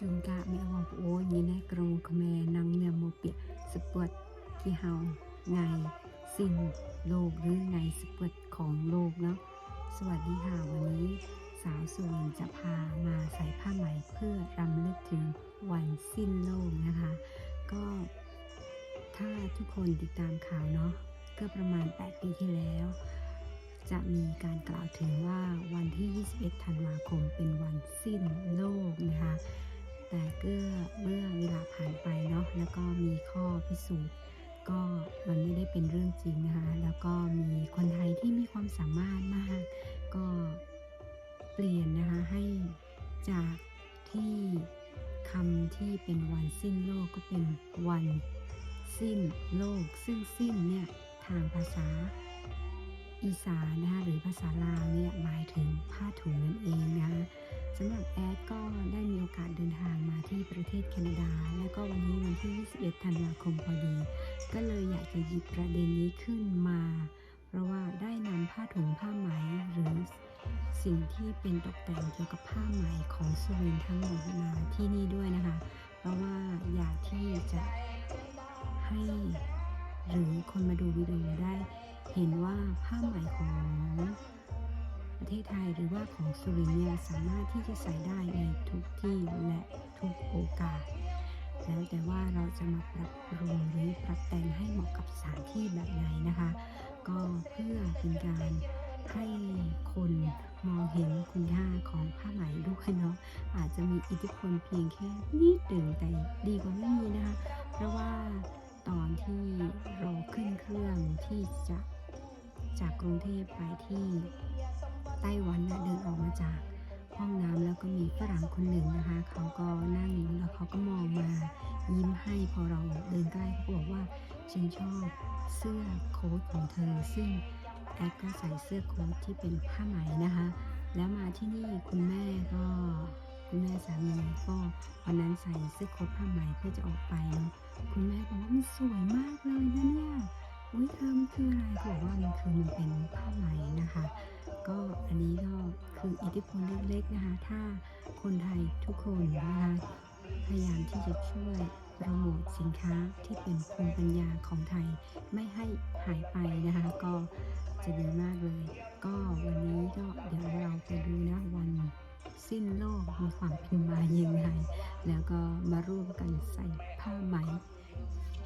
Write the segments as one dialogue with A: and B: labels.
A: ជួនកាលអ្នកបងប្អូនញ៉ែក្រុងខ្មែរនឹងអ្នកមកពាក្យសពុតគេហៅថ្ងៃสิ้นโลกหรือไงสปุดของโลกเนาะสวัสดีค่ะวันนี้สาวสุรินทร์จะพามาใส่ผ้าไหมเพื่อรำลึกถึงวันสิ้นโลกนะคะ ก็ถ้าทุกคนติดตามข่าวเนาะก็ประมาณ 8 ปีที่แล้ว จะมีการกล่าวถึงว่าวันที่ 21 ธันวาคมเป็นวันสิ้นโลก จากที่คำที่เป็นวันสิ้นโลกก็เป็นวันสิ้นโลก ซึ่งสิ้นเนี่ยทางภาษาอีสานนะคะหรือภาษาลาวเนี่ยหมายถึงผ้าถุงนั่นเองนะคะสำหรับแอดก็ได้มีโอกาสเดินทางมาที่ประเทศแคนาดา แล้วก็วันนี้วันที่ 21 ธันวาคมพอดี ก็เลยอยากจะหยิบประเด็นนี้ขึ้นมา เพราะว่าได้นำผ้าถุงผ้าไหมหรือ สิ่งที่เป็นตกแต่งเกี่ยวกับผ้าไหมของสุรินทั้งหมดมาที่นี่ด้วยนะคะ เพราะว่าอยากที่จะให้ หรือคนมาดูวิดีโอได้เห็นว่าผ้าไหมของประเทศไทยหรือว่าของสุรินเนี่ยสามารถที่จะใส่ได้ในทุกที่และทุกโอกาส แล้วแต่ว่าเราจะมาปรับปรุงหรือปรับแต่งให้เหมาะกับสถานที่แบบไหนนะคะ ก็เพื่อเป็นการ ให้คนมองเห็นคุณค่าของผ้าไหมด้วยเนาะอาจจะมีอิทธิพลเพียงแค่นิดหนึ่งแต่ดีกว่าไม่มีนะคะ เพราะว่าตอนที่เราขึ้นเครื่องที่จะจากกรุงเทพไปที่ไต้หวันนะเดินออกมาจากห้องน้ำแล้วก็มีฝรั่งคนหนึ่งนะคะ เขาก็นั่งอยู่แล้วเขาก็มองมายิ้มให้พอเราเดินใกล้เขาบอกว่าฉันชอบเสื้อโค้ทของเธอซึ่ง แอดก็ใส่เสื้อโค้ทที่เป็นผ้าไหมนะคะ แล้วมาที่นี่คุณแม่ก็คุณแม่สามีก็วันนั้นใส่เสื้อโค้ทผ้าไหมเพื่อจะออกไปเนาะคุณแม่บอกว่ามันสวยมากเลยนะเนี่ยอุ้ยเธอมันคืออะไรเขาบอกว่ามันคือมันเป็นผ้าไหมนะคะ ก็อันนี้ก็คืออิทธิพลเล็กๆนะคะ ถ้าคนไทยทุกคนนะคะพยายามที่จะช่วย โปรโมทสินค้าที่เป็นภูมิปัญญาของไทยไม่ให้หายไปนะคะ ก็จะดีมากเลย ก็วันนี้ก็เดี๋ยวเราไปดูนะวันสิ้นโลกมีความเป็นมายังไงแล้วก็มาร่วมกันใส่ผ้าไหม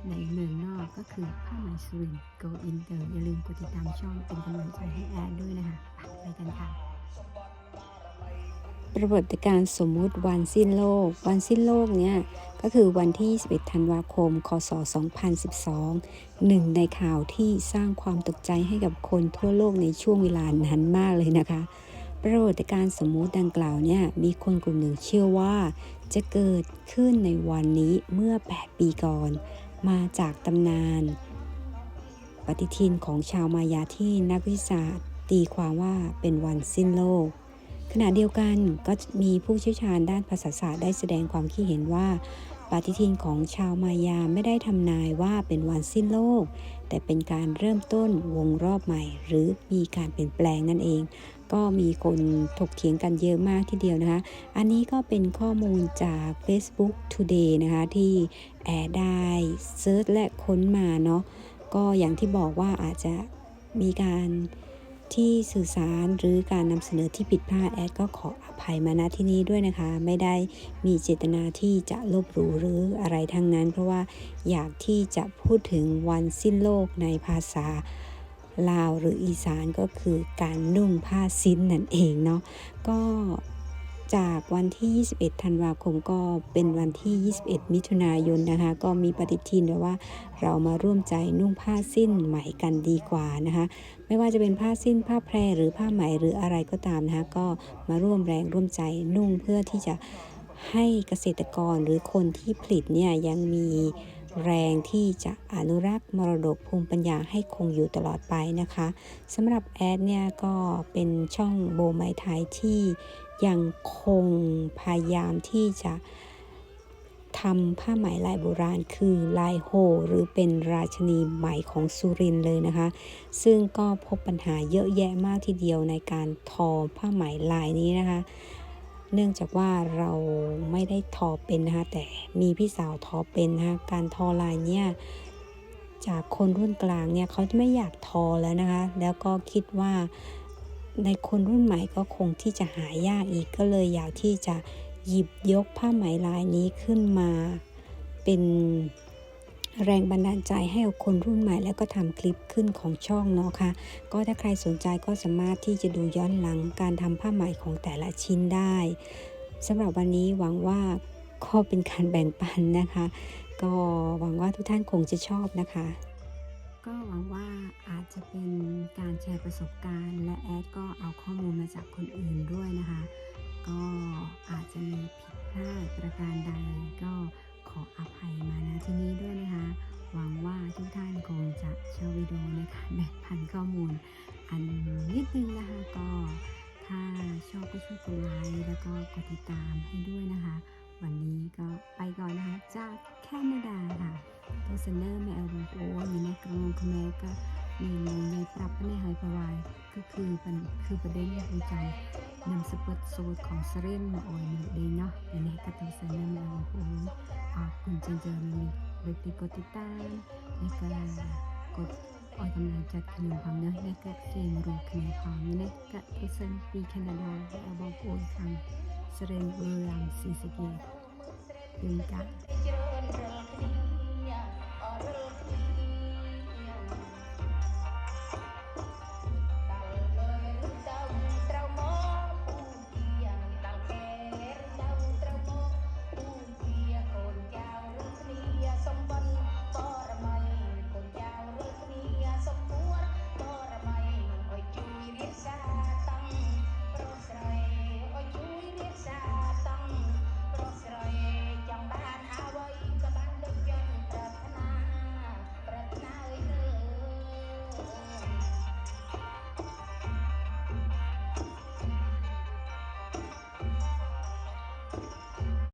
A: ในเมืองนอกก็คือผ้าไหมสุรินทร์ Go Inter อย่าลืมกดติดตามช่องเป็นกำลังใจให้แอดด้วยนะคะ ไปกันค่ะ ปรากฏการณ์สมมุติวันสิ้นโลก วันสิ้นโลกเนี่ยก็คือวันที่ 21 ธันวาคม คศ 2012 หนึ่งในข่าวที่สร้างความตกใจให้กับคนทั่วโลกในช่วงเวลานั้นมากเลยนะคะ ปรากฏการณ์สมมุติดังกล่าวเนี่ยมีคนกลุ่มหนึ่งเชื่อว่า จะเกิดขึ้นในวันนี้เมื่อ 8 ปีก่อน มาจากตำนาน ปฏิทินของชาวมายาที่นักวิทยาตีความว่าเป็นวันสิ้นโลก ขณะเดียวกันก็มีผู้เชี่ยวชาญด้านภาษาศาสตร์ได้แสดงความคิดเห็นว่า ปฏิทินของชาวมายาไม่ได้ทำนายว่าเป็นวันสิ้นโลก แต่เป็นการเริ่มต้นวงรอบใหม่ หรือมีการเปลี่ยนแปลงนั่นเอง ก็มีคนถกเถียงกันเยอะมากทีเดียวนะคะ อันนี้ก็เป็นข้อมูลจาก Facebook Today นะคะ ที่แอร์ได้เซิร์ชและค้นมาเนาะก็อย่างที่บอกว่าอาจจะมีการ ที่สื่อสารหรือการนำเสนอที่ผิดพลาดแอดก็ขออภัยมาณที่นี้ด้วยนะคะ ไม่ได้มีเจตนาที่จะลบหลู่หรืออะไรทั้งนั้น เพราะว่าอยากที่จะพูดถึงวันสิ้นโลกในภาษาลาวหรืออีสานก็คือการนุ่งผ้าสิ้นนั่นเองเนาะก็ จากวันที่ 21 ธันวาคมก็เป็นวันที่ 21 มิถุนายนนะคะ ก็มีปฏิทินไว้ว่าเรามาร่วมใจนุ่งผ้าสิ้นไหมกันดีกว่านะคะ ไม่ว่าจะเป็นผ้าสิ้นผ้าแพรหรือผ้าไหมหรืออะไรก็ตามนะคะก็มาร่วมแรงร่วมใจนุ่งเพื่อที่จะให้เกษตรกรหรือคนที่ผลิตเนี่ยยังมี แรงที่จะอนุรักษ์มรดกภูมิปัญญาให้คงอยู่ตลอดไปนะคะสำหรับแอดเนี่ยก็เป็นช่องโบไมไทยที่ยังคงพยายามที่จะทำผ้าไหมลายโบราณคือลายโฮหรือเป็นราชนีไหมของสุรินเลยนะคะ ซึ่งก็พบปัญหาเยอะแยะมากทีเดียวในการทอผ้าไหมลายนี้นะคะ เนื่องจากว่าเราไม่ได้ทอเป็นนะคะแต่มีพี่สาวทอเป็นนะคะการทอลายเนี่ยจากคนรุ่นกลางเนี่ยเขาไม่อยากทอแล้วนะคะ แล้วก็คิดว่าในคนรุ่นใหม่ก็คงที่จะหายากอีกก็เลยอยากที่จะหยิบยกผ้าไหมลายนี้ขึ้นมาเป็น แรงบันดาลใจให้กับคนรุ่นใหม่ แล้วก็ทำคลิปขึ้นของช่องเนาะค่ะก็ถ้าใครสนใจก็สามารถที่จะดูย้อนหลังการทำผ้าไหมของแต่ละชิ้นได้สำหรับวันนี้หวังว่าก็เป็นการแบ่งปันนะคะ ก็หวังว่าทุกท่านคงจะชอบนะคะ ก็หวังว่าอาจจะเป็นการแชร์ประสบการณ์ และแอดก็เอาข้อมูลมาจากคนอื่นด้วยนะคะ ก็อาจจะมีผิดพลาดประการใดก็ ออภัยมาณที่นี้ด้วยนะคะ หวังว่าทุกท่านคงจะชอบวิดีโอในการแบ่งพันข้อมูล อันนิดนึงนะคะก็ถ้าชอบก็ช่วยกดไลค์แล้วก็กดติดตามให้ด้วยนะคะ วันนี้ก็ไปก่อนนะคะจากแคนาดาค่ะตัวเซนเนอร์แมวโอ้อยู่ในกรงคแมก็ มีมูในปรับในหอยประวายก็คือเป็นคือประเด็นที่ใจนำสเปิดโซดของเซเรนมาออยมีเดเนาะอันนี้ก็ตัวเซนเนอร์แมวโอ้ขอบคุณเจนเจอมีเบกกดติดตามแล้วก็กดออกกำลังจัดขนมความเนื้อและก็เกมรูขนมความเนื้อก็ทุสันปีแคนาดาและอาบอกโอนคำเสเรนเบอร์รังซีสเกตเป็นกะ